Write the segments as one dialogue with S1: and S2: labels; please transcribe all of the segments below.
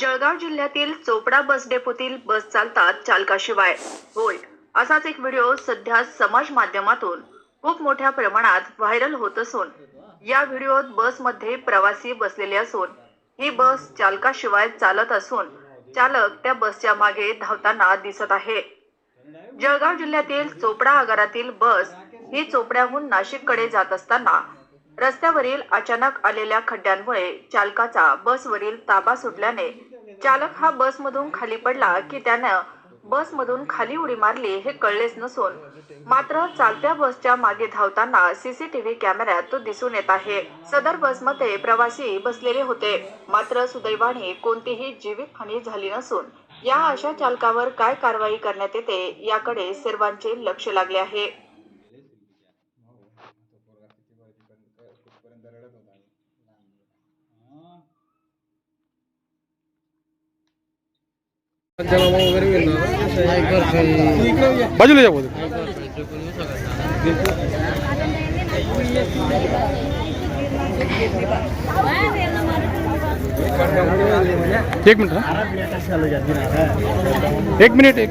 S1: जळगाव जिल्ह्यातील चोपडा बस डेपोतील बस चालतात चालकाशिवाय. होय असाच एक व्हिडिओ सध्या समाज माध्यमातून खूप मोठ्या प्रमाणात व्हायरल होत असून या व्हिडिओत बसमध्ये प्रवासी बसलेले असून ही बस चालकाशिवाय चालत असून चालक त्या बसच्या मागे धावताना दिसत आहे. जळगाव जिल्ह्यातील चोपडा आगारातील बस ही चोपड्याहून नाशिककडे जात असताना रस्त्यावरील अचानक आलेल्या खड्ड्यांमुळे चालकाचा बसवरील ताबा सुटल्याने चालक हा बसमधून खाली पडला की त्यानं बसमधून खाली उडी मारली हे कळलेच नसून मात्र चालत्या बसच्या मागे धावताना सीसीटीव्ही कॅमेऱ्यात तो दिसून येत आहे. सदर बसमध्ये प्रवासी बसलेले होते. मात्र सुदैवाने कोणतीही जीवितहानी झाली नसून या अशा चालकावर काय कारवाई करण्यात येते याकडे सर्वांचे लक्ष लागले आहे.
S2: भाई बाजू ले जाओ हाँ। एक मिनट एक मिनट एक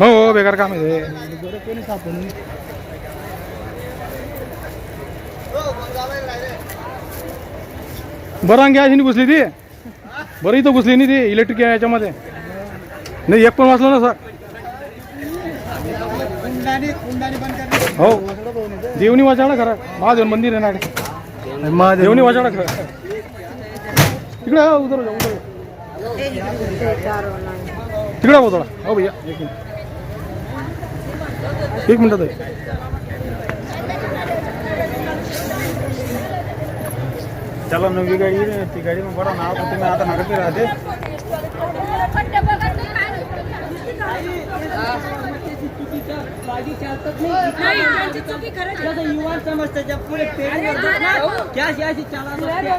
S2: हो हो, बेकार काम आहे ते. बरं अंगी अशी घुसली ती. बरं इथं घुसली नाही ती इलेक्ट्रिक याच्यामध्ये. नाही, एक पण वाचलं ना सर हो. देवनी वाचाडा खरं महादेव मंदिर आहे ना देवनी वाचाडा खरं तिकडे हो, उधर जाऊ उधर तिकडे हो थोडा हो भैया एक मिनिट. एक मिनिट ताई
S3: चला नवी गाडी ती गाडी मग बरं नाव तुम्ही आता नगरती राहते
S4: युवा समजते जब पूरे पेड़ में क्या क्या चला